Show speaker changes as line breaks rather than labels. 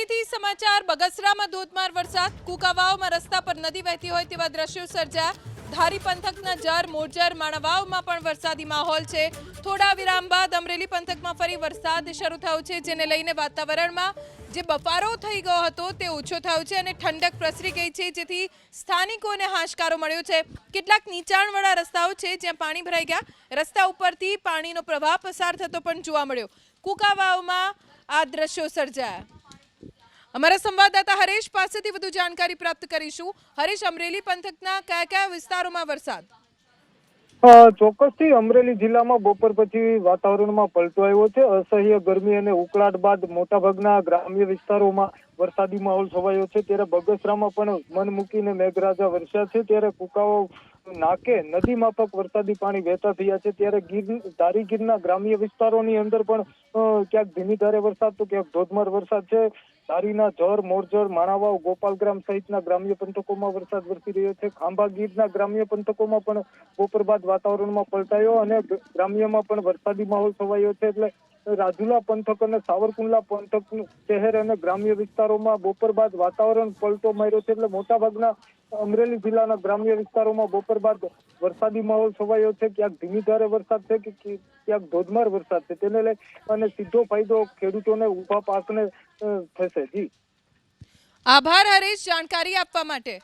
અમરેલીથી સમાચાર, બગસરામાં ધોધમાર વરસાદ, કુકાવાવમાં રસ્તા પર નદી વહેતી હોય તેવા દ્રશ્યો સર્જાયા. ધારી પંથકના જર, મોરજર, માણાવાવમાં પણ વરસાદી માહોલ છે. થોડા વિરામ બાદ અમરેલી પંથકમાં ફરી વરસાદ શરૂ થયો છે, જેને લઈને વાતાવરણમાં જે બફારો થઈ ગયો હતો તે ઓછો થયો છે અને ઠંડક પ્રસરી ગઈ છે, જેથી સ્થાનિકોને હાશકારો મળ્યો છે. કેટલાક નીચાણવાળા રસ્તાઓ છે, જ્યાં પાણી ભરાઈ ગયા. રસ્તા ઉપરથી પાણીનો પ્રવાહ પસાર થતો પણ જોવા મળ્યો. કુકાવાવમાં આ દ્રશ્યો સર્જાયા. અમારા સંવાદદાતા હરેશ પાસેથી વધુ જાણકારી પ્રાપ્ત કરીશું. હરેશ, અમરેલી પંથકના કયા કયા વિસ્તારોમાં વરસાદ?
ચોક્કસથી અમરેલી જિલ્લામાં બપોર પછી વાતાવરણમાં પલટો આવ્યો છે. અસહ્ય ગરમી અને ઉકળાટ બાદ મોટાભાગના ગ્રામ્ય વિસ્તારોમાં વરસાદી માહોલ છવાયો છે. ત્યારે બગસરામાં પણ મન મૂકીને મેઘરાજા વરસ્યા છે. ત્યારે કુકાઓ નાકે નદી માફક વરસાદી પાણી વહેતા થયા છે, ત્યારે ગીર ધારી ગીરના ગ્રામ્ય વિસ્તારોની અંદર પણ ક્યાંક ધીમી ધારે વરસાદ તો ક્યાંક ધોધમાર વરસાદ છે. ધારીના જર, મોરજર, માણાવાવ, ગોપાલગ્રામ સહિતના ગ્રામ્ય પંથકોમાં વરસાદ વરસી રહ્યો છે. ખાંભા ગીરના ગ્રામ્ય પંથકોમાં પણ બપોર બાદ વાતાવરણમાં પલટાયો અને ગ્રામ્યમાં પણ વરસાદી માહોલ છવાયો છે. એટલે રાજુલા પંથક અને સાવરકુંડલા પંથક શહેર અને ગ્રામ્ય વિસ્તારોમાં બપોર બાદ વાતાવરણ પલટો માર્યો છે એટલે મોટાભાગના અમરેલી જિલ્લાના ગ્રામ્ય વિસ્તારોમાં બપોર બાદ વરસાદી માહોલ છવાયો છે, ક્યાંક ધીમી ધારે વરસાદ છે કે ક્યાંક ધોધમાર વરસાદ છે. તેને લઈ અને સીધો ફાયદો ખેડૂતોને ઊભા પાકને થશે. જી.
આભાર હરેશ, જાણકારી આપવા માટે.